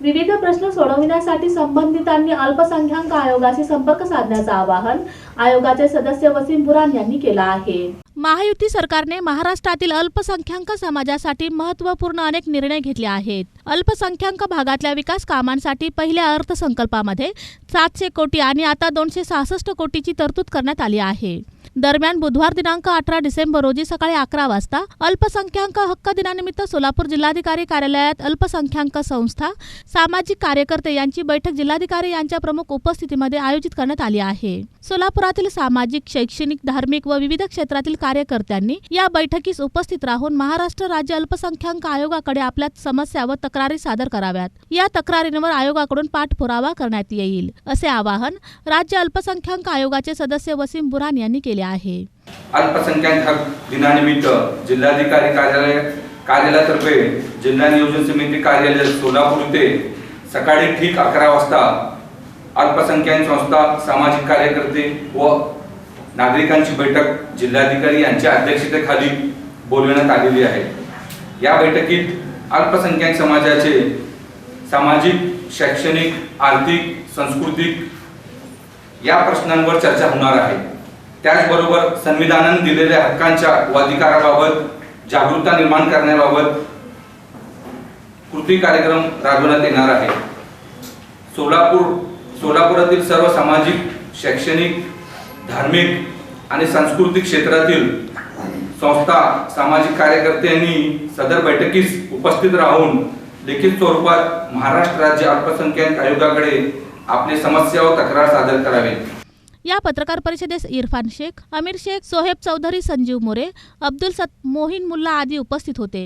विविध प्रश्न सोडविण्यासाठी संबंधितांनी अल्पसंख्याक आयोगाशी संपर्क साधण्याचं आवाहन आयोगाचे सदस्य वसीम बुरान यांनी केलं आहे. महायुती सरकारने महाराष्ट्रातील अल्पसंख्याक समाजासाठी महत्त्वपूर्ण अनेक निर्णय घेतले आहेत. अल्पसंख्याक भागातल्या विकास कामांसाठी पहिल्या अर्थसंकल्पामध्ये सातशे कोटी आणि आता दोनशे सहासष्ट कोटीची तरतूद करण्यात आली आहे. दरम्यान बुधवार दिनांक अठरा डिसेंबर रोजी सकाळी अकरा वाजता अल्पसंख्याक हक्क दिनानिमित्त सोलापूर जिल्हाधिकारी कार्यालयात अल्पसंख्याक संस्था सामाजिक कार्यकर्ते यांची बैठक जिल्हाधिकारी यांच्या प्रमुख उपस्थितीमध्ये आयोजित करण्यात आली आहे. सोलापुरातील सामाजिक शैक्षणिक धार्मिक व विविध क्षेत्रातील कार्यकर्त्यांनी या बैठकीस उपस्थित राहून महाराष्ट्र राज्य अल्पसंख्याक आयोगाकडे आपल्या समस्या व तक्रारी सादर कराव्यात. या तक्रारींवर आयोगाकडून पाठपुरावा करण्यात येईल असे आवाहन राज्य अल्पसंख्याक आयोगाचे सदस्य वसीम बुरान यांनी केले आहे. अल्पसंख्याक हक दिनानिमित्त जिल्हाधिकारी कार्यालय कार्यालयातर्फे जिल्हा नियोजन समिती कार्यालय सोलापूर येथे सकाळी ठीक अकरा वाजता अल्पसंख्याक संस्था सामाजिक कार्यकर्ते व नागरिकांची बैठक जिल्हाधिकारी यांच्या अध्यक्षतेखाली बोलविण्यात आलेली आहे. या बैठकीत अल्पसंख्याक समाजाचे सामाजिक शैक्षणिक आर्थिक सांस्कृतिक या प्रश्नांवर चर्चा होणार आहे. त्याचबरोबर संविधानाने दिलेल्या हक्कांच्या व अधिकाराबाबत जागरूकता निर्माण करण्याबाबत कृती कार्यक्रम राबवण्यात येणार आहे. सोलापूर सोलापुरातील सर्व सामाजिक शैक्षणिक धार्मिक आणि सांस्कृतिक क्षेत्रातील संस्था सामाजिक कार्यकर्त्यांनी सदर बैठकीस उपस्थित राहून लिखित स्वरूपात महाराष्ट्र राज्य अल्पसंख्याक आयोगाकडे आपली समस्या व तक्रार सादर करावी. या पत्रकार परिषदेस इरफान शेख अमीर शेख सोहेब चौधरी संजीव मोरे अब्दुल सत मोहिन मुल्ला आदी उपस्थित होते.